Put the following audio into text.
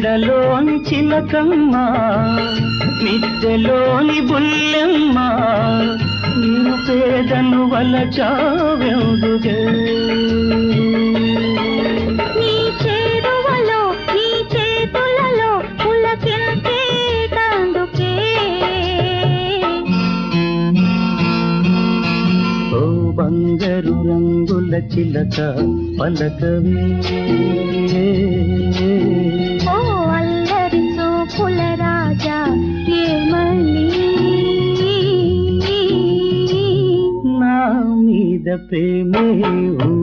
మెడలోని చిలకమ్మ మిద్దెలోని బుల్లెమ్మ నేను పేదను వలచావెందుగే బంగారు రంగుల చిలక పలకవే. ఏమని? నా మీద ప్రేమే ఉందని